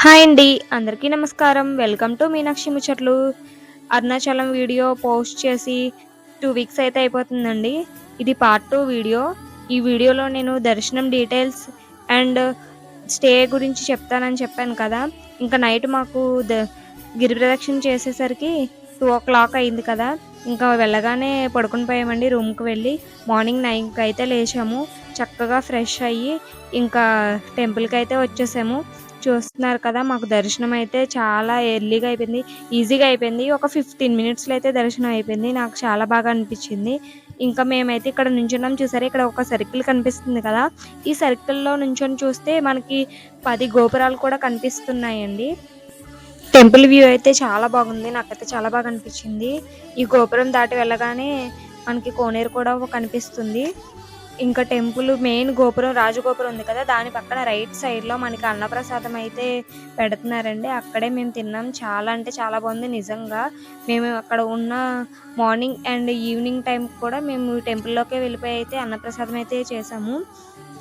Hi అండి అందరికీ నమస్కారం. వెల్కమ్ టు మీనాక్షి ముచ్చట్లు. అరుణాచలం వీడియో పోస్ట్ చేసి టూ వీక్స్ అయితే అయిపోతుందండి. ఇది పార్ట్ టూ వీడియో. ఈ వీడియోలో నేను దర్శనం డీటెయిల్స్ అండ్ స్టే గురించి చెప్తానని చెప్పాను కదా. ఇంకా నైట్ మాకు ద గిరి ప్రదక్షిణ చేసేసరికి టూ ఓ క్లాక్ అయింది కదా. ఇంకా వెళ్ళగానే పడుకుని పోయామండి రూమ్కి వెళ్ళి. మార్నింగ్ నైన్కి అయితే లేచాము. చక్కగా ఫ్రెష్ అయ్యి ఇంకా టెంపుల్కి అయితే వచ్చేసాము. చూస్తున్నారు కదా మాకు దర్శనం అయితే చాలా ఎర్లీగా అయిపోయింది ఈజీగా అయిపోయింది. ఒక ఫిఫ్టీన్ మినిట్స్లో అయితే దర్శనం అయిపోయింది నాకు చాలా బాగా అనిపించింది. ఇంకా మేమైతే ఇక్కడ నుంచున్నాం చూసారా ఇక్కడ ఒక సర్కిల్ కనిపిస్తుంది కదా. ఈ సర్కిల్లో నుంచొని చూస్తే మనకి పది గోపురాలు కూడా కనిపిస్తున్నాయండి. టెంపుల్ వ్యూ అయితే చాలా బాగుంది నాకైతే చాలా బాగా అనిపించింది. ఈ గోపురం దాటి వెళ్ళగానే మనకి కోనేరు కూడా కనిపిస్తుంది. ఇంకా టెంపుల్ మెయిన్ గోపురం రాజగోపురం ఉంది కదా దాని పక్కన రైట్ సైడ్లో మనకి అన్నప్రసాదం అయితే పెడుతున్నారండి. అక్కడే మేము తిన్నాం. చాలా అంటే చాలా బాగుంది నిజంగా. మేము అక్కడ ఉన్న మార్నింగ్ అండ్ ఈవినింగ్ టైం కూడా మేము టెంపుల్లోకే వెళ్ళిపోయి అయితే అన్నప్రసాదం అయితే చేసాము.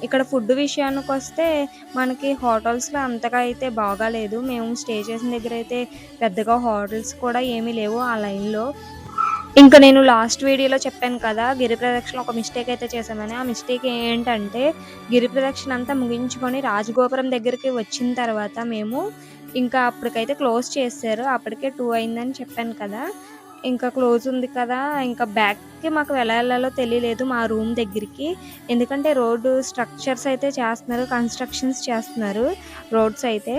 ఇక్కడ ఫుడ్ విషయానికి వస్తే మనకి హోటల్స్లో అంతగా అయితే బాగాలేదు. మేము స్టే చేసిన దగ్గర అయితే పెద్దగా హోటల్స్ కూడా ఏమీ లేవు ఆ లైన్లో. ఇంకా నేను లాస్ట్ వీడియోలో చెప్పాను కదా గిరి ప్రదక్షిణ ఒక మిస్టేక్ అయితే చేశామని. ఆ మిస్టేక్ ఏంటంటే గిరి ప్రదక్షిణ అంతా ముగించుకొని రాజగోపురం దగ్గరికి వచ్చిన తర్వాత మేము ఇంకా అప్పటికైతే క్లోజ్ చేశారు. అప్పటికే టూ అయిందని చెప్పాను కదా. ఇంకా క్లోజ్ ఉంది కదా. ఇంకా బ్యాక్కి మాకు ఎలా వెళ్ళాలో తెలియలేదు మా రూమ్ దగ్గరికి. ఎందుకంటే రోడ్డు స్ట్రక్చర్స్ అయితే చేస్తున్నారు కన్స్ట్రక్షన్స్ చేస్తున్నారు రోడ్స్ అయితే.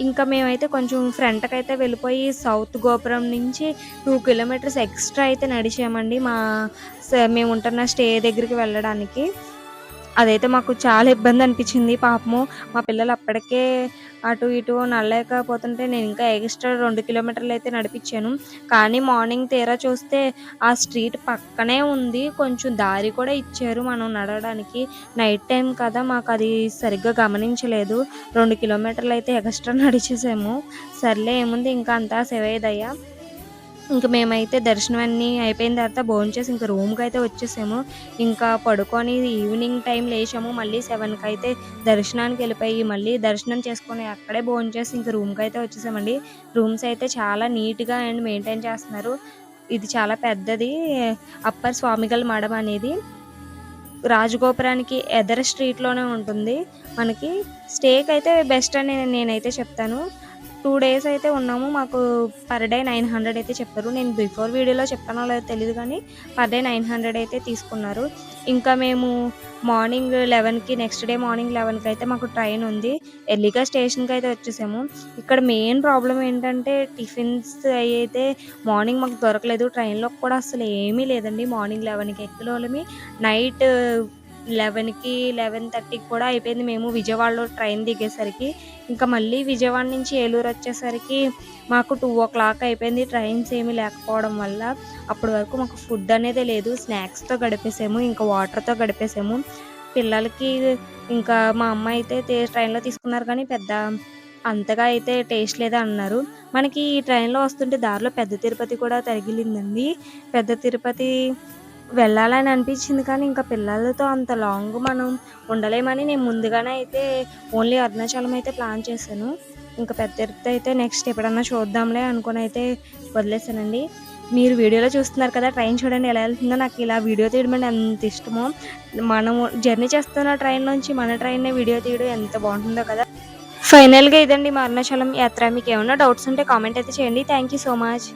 ఇంకా మేమైతే కొంచెం ఫ్రంట్కి అయితే వెళ్ళిపోయి సౌత్ గోపురం నుంచి టూ కిలోమీటర్స్ ఎక్స్ట్రా అయితే నడిచామండి. మా స- మేము ఉంటున్న స్టే దగ్గరికి వెళ్ళడానికి. అదైతే మాకు చాలా ఇబ్బంది అనిపించింది పాపము. మా పిల్లలు అప్పటికే అటు ఇటు నడలేకపోతుంటే నేను ఇంకా ఎక్స్ట్రా రెండు కిలోమీటర్లు అయితే నడిపించాను. కానీ మార్నింగ్ తీరా చూస్తే ఆ స్ట్రీట్ పక్కనే ఉంది. కొంచెం దారి కూడా ఇచ్చారు మనం నడవడానికి. నైట్ టైం కదా మాకు అది సరిగ్గా గమనించలేదు. రెండు కిలోమీటర్లు అయితే ఎక్స్ట్రా నడిచేసాము. సర్లే ఏముంది ఇంకా అంతా సెవైదయ్యా ఇంకా మేమైతే దర్శనం అన్నీ అయిపోయిన తర్వాత భోంచేసి ఇంకా రూమ్కి అయితే వచ్చేసాము. ఇంకా పడుకొని ఈవినింగ్ టైం లేచాము. మళ్ళీ సెవెన్కి అయితే దర్శనానికి వెళ్ళిపోయి మళ్ళీ దర్శనం చేసుకొని అక్కడే భోంచేసి ఇంకా రూమ్కి అయితే వచ్చేసామండి. రూమ్స్ అయితే చాలా నీట్గా అండ్ మెయింటైన్ చేస్తున్నారు. ఇది చాలా పెద్దది. అప్పర్ స్వామిగల్ మడం అనేది రాజగోపురానికి ఎదర స్ట్రీట్లోనే ఉంటుంది. మనకి స్టేక్ అయితే బెస్ట్ అని నేనైతే చెప్తాను. టూ డేస్ అయితే ఉన్నాము. మాకు పర్ డే నైన్ హండ్రెడ్ అయితే చెప్పారు. నేను బిఫోర్ వీడియోలో చెప్పానో లేదో తెలియదు కానీ పర్ డే నైన్ హండ్రెడ్ అయితే తీసుకున్నారు. ఇంకా మేము మార్నింగ్ లెవెన్కి నెక్స్ట్ డే మార్నింగ్ లెవెన్కి అయితే మాకు ట్రైన్ ఉంది. ఎర్లీగా స్టేషన్కి అయితే వచ్చేసాము. ఇక్కడ మెయిన్ ప్రాబ్లం ఏంటంటే టిఫిన్స్ అయితే మార్నింగ్ మాకు దొరకలేదు. ట్రైన్లో కూడా అసలు ఏమీ లేదండి. మార్నింగ్ లెవెన్కి ఎక్కిన వాళ్ళమి నైట్ లెవెన్కి లెవెన్ థర్టీకి కూడా అయిపోయింది. మేము విజయవాడలో ట్రైన్ దిగేసరికి ఇంకా మళ్ళీ విజయవాడ నుంచి ఏలూరు వచ్చేసరికి మాకు టూ ఓ క్లాక్ అయిపోయింది. ట్రైన్స్ ఏమీ లేకపోవడం వల్ల అప్పటి వరకు మాకు ఫుడ్ అనేది లేదు. స్నాక్స్తో గడిపేసాము ఇంకా వాటర్తో గడిపేసాము. పిల్లలకి ఇంకా మా అమ్మ అయితే ట్రైన్లో తీసుకున్నారు కానీ పెద్ద అంతగా అయితే టేస్ట్ లేదా అన్నారు. మనకి ఈ ట్రైన్లో వస్తుంటే దారిలో పెద్ద తిరుపతి కూడా తగిలిందండి పెద్ద తిరుపతి వెళ్ళాలని అనిపించింది కానీ ఇంకా పిల్లలతో అంత లాంగ్ మనం ఉండలేమని నేను ముందుగానే అయితే ఓన్లీ అరుణాచలం అయితే ప్లాన్ చేశాను. ఇంకా పెద్ద తిరుపతి అయితే నెక్స్ట్ ఎప్పుడన్నా చూద్దాంలే అనుకుని అయితే వదిలేసానండి మీరు వీడియోలో చూస్తున్నారు కదా ట్రైన్ చూడండి ఎలా వెళ్తుందో. నాకు ఇలా వీడియో తీయడం అంటే ఎంత ఇష్టమో. మనం జర్నీ చేస్తున్న ట్రైన్ నుంచి మన ట్రైన్ వీడియో తీయడం ఎంత బాగుంటుందో కదా. ఫైనల్గా ఇదండి మా అరుణాచలం యాత్ర. మీకు ఏమైనా డౌట్స్ ఉంటే కామెంట్ అయితే చేయండి. Thank you so much